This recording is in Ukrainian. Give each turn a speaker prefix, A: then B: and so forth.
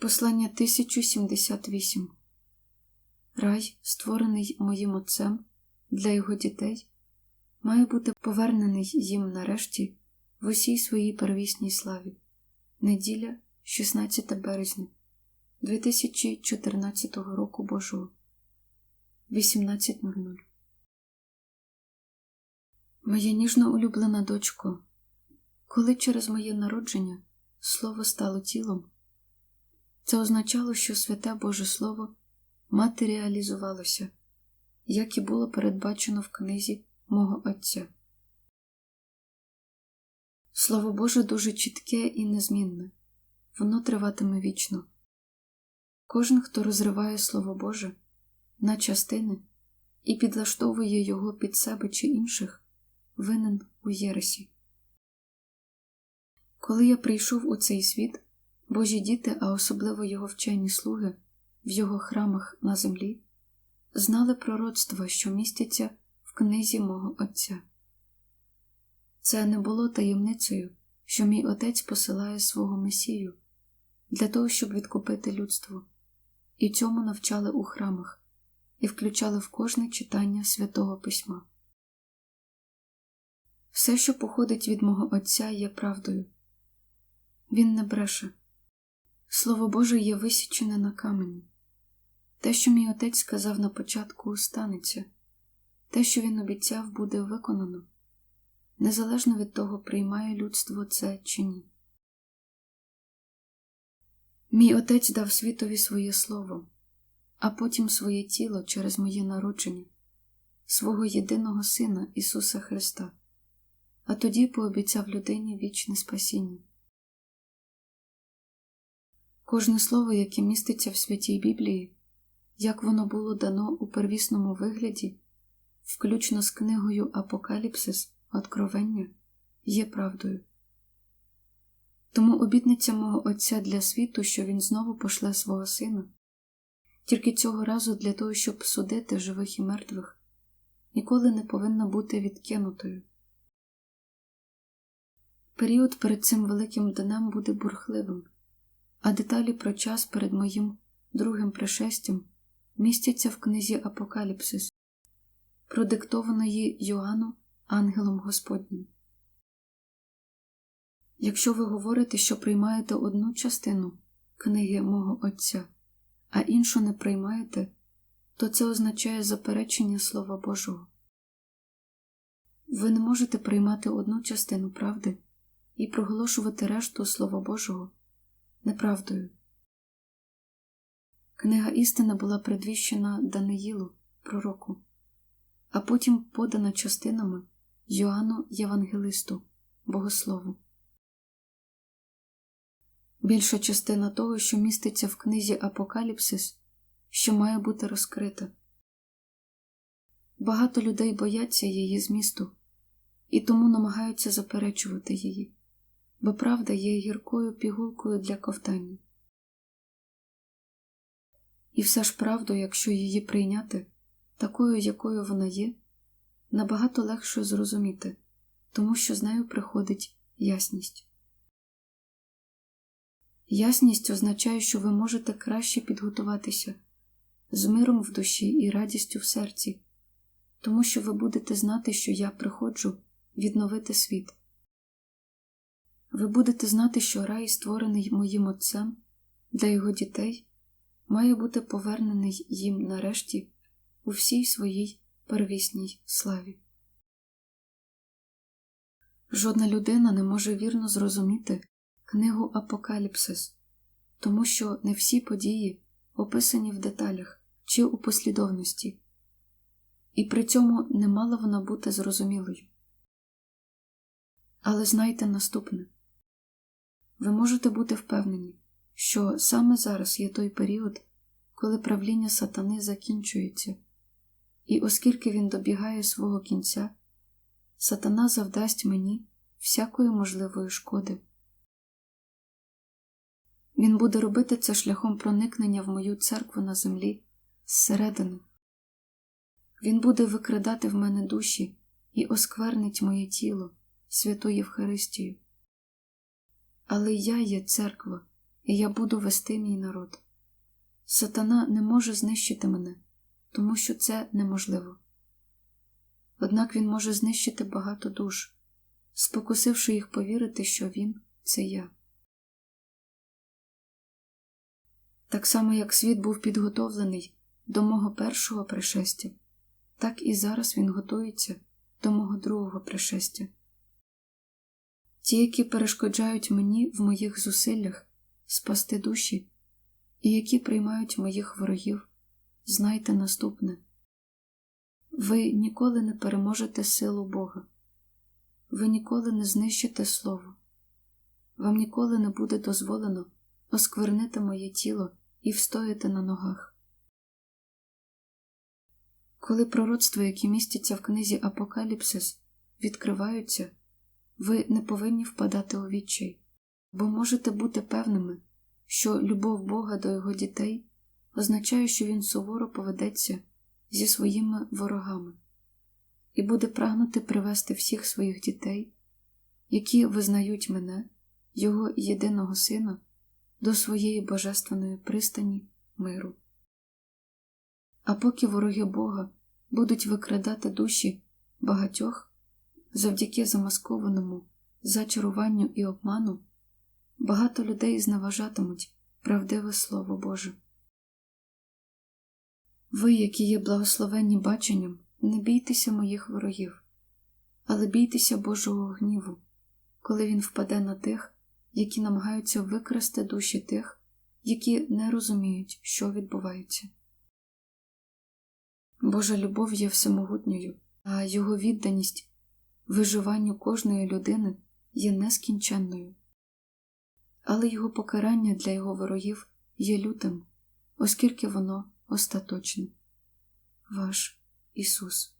A: Послання 1078 Рай, створений моїм отцем для його дітей, має бути повернений їм нарешті в усій своїй первісній славі. Неділя, 16 березня 2014 року Божого. 18.00 Моя ніжно улюблена дочко, коли через моє народження слово стало тілом, це означало, що святе Боже Слово матеріалізувалося, як і було передбачено в книзі мого Отця. Слово Боже дуже чітке і незмінне, воно триватиме вічно. Кожен, хто розриває Слово Боже на частини і підлаштовує його під себе чи інших, винен у Єресі. Коли я прийшов у цей світ, Божі діти, а особливо його вчені слуги, в його храмах на землі, знали пророцтва, що містяться в книзі мого Отця. Це не було таємницею, що мій отець посилає свого Месію для того, щоб відкупити людство, і цьому навчали у храмах і включали в кожне читання святого письма. Все, що походить від мого Отця, є правдою. Він не бреше. Слово Боже є висічене на камені. Те, що мій отець сказав на початку, станеться, те, що він обіцяв, буде виконано, незалежно від того, приймає людство це чи ні. Мій отець дав світові своє слово, а потім своє тіло через моє народження, свого єдиного Сина Ісуса Христа, а тоді пообіцяв людині вічне спасіння. Кожне слово, яке міститься в святій Біблії, як воно було дано у первісному вигляді, включно з книгою Апокаліпсис, Откровення, є правдою. Тому обітниця мого Отця для світу, що він знову пошле свого сина, тільки цього разу для того, щоб судити живих і мертвих, ніколи не повинна бути відкинутою. Період перед цим великим днем буде бурхливим а деталі про час перед моїм другим пришестям містяться в книзі Апокаліпсис, продиктованої Йоанну ангелом Господнім. Якщо ви говорите, що приймаєте одну частину книги мого Отця, а іншу не приймаєте, то це означає заперечення Слова Божого. Ви не можете приймати одну частину правди і проголошувати решту Слова Божого неправдою. Книга істина була предвіщена Даниїлу, пророку, а потім подана частинами Йоанну Євангелисту, Богослову. Більша частина того, що міститься в книзі Апокаліпсис, що має бути розкрита. Багато людей бояться її змісту і тому намагаються заперечувати її бо правда є гіркою пігулкою для ковтання. І все ж правду, якщо її прийняти, такою, якою вона є, набагато легше зрозуміти, тому що з нею приходить ясність. Ясність означає, що ви можете краще підготуватися з миром в душі і радістю в серці, тому що ви будете знати, що я приходжу відновити світ. Ви будете знати, що рай, створений моїм отцем для його дітей, має бути повернений їм нарешті у всій своїй первісній славі. Жодна людина не може вірно зрозуміти книгу Апокаліпсис, тому що не всі події описані в деталях чи у послідовності, і при цьому не мала вона бути зрозумілою. Але знайте наступне ви можете бути впевнені, що саме зараз є той період, коли правління сатани закінчується, і оскільки він добігає свого кінця, сатана завдасть мені всякої можливої шкоди. Він буде робити це шляхом проникнення в мою церкву на землі зсередини. Він буде викрадати в мене душі і осквернить моє тіло, святу Євхаристію але я є церква, і я буду вести мій народ. Сатана не може знищити мене, тому що це неможливо. Однак він може знищити багато душ, спокусивши їх повірити, що він це я. Так само, як світ був підготовлений до мого першого пришестя, так і зараз він готується до мого другого пришестя. Ті, які перешкоджають мені в моїх зусиллях спасти душі, і які приймають моїх ворогів, знайте наступне. Ви ніколи не переможете силу Бога, ви ніколи не знищите Слово, вам ніколи не буде дозволено осквернити моє тіло і встояти на ногах. Коли пророцтва, які містяться в книзі Апокаліпсис, відкриваються, ви не повинні впадати у відчай, бо можете бути певними, що любов Бога до його дітей означає, що Він суворо поведеться зі своїми ворогами і буде прагнути привести всіх своїх дітей, які визнають мене, Його єдиного Сина, до своєї божественної пристані миру. А поки вороги Бога будуть викрадати душі багатьох завдяки замаскованому зачаруванню і обману, багато людей зневажатимуть правдиве Слово Боже. Ви, які є благословенні баченням, не бійтеся моїх ворогів, але бійтеся Божого гніву, коли він впаде на тих, які намагаються викрасти душі тих, які не розуміють, що відбувається. Божа любов є всемогутньою, а його відданість виживанню кожної людини є нескінченною. Але його покарання для його ворогів є лютим, оскільки воно остаточне. Ваш Ісус.